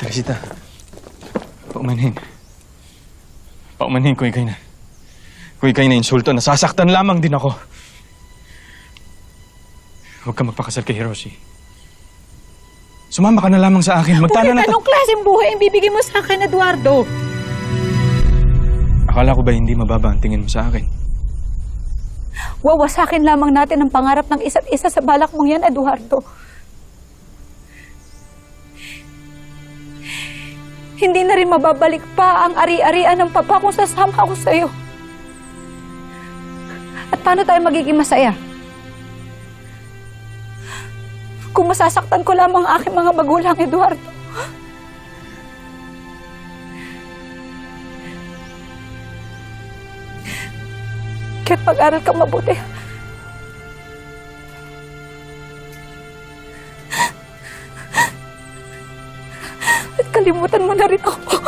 Teresita, paumanhin. Paumanhin ko ikay na. Kung ikay na insulto, nasasaktan lamang din ako. Huwag ka magpakasal kay Hiroshi. Sumama ka na lamang sa akin. Magtala na Bakit ta- anong klaseng buhay ang bibigay mo sa akin, Eduardo? Akala ko ba hindi mababa ang tingin mo sa akin? Wawasakin lamang natin ang pangarap ng isa't isa sa balak mong yan, Eduardo. Hindi na rin mababalik pa ang ari-arian ng papa kung sasama ako sa'yo. At paano tayo magiging masaya? Kung masasaktan ko lamang ang aking mga magulang, Eduardo. Kaya't mag-aral kang mabuti. At kalimutan mo na rin ako.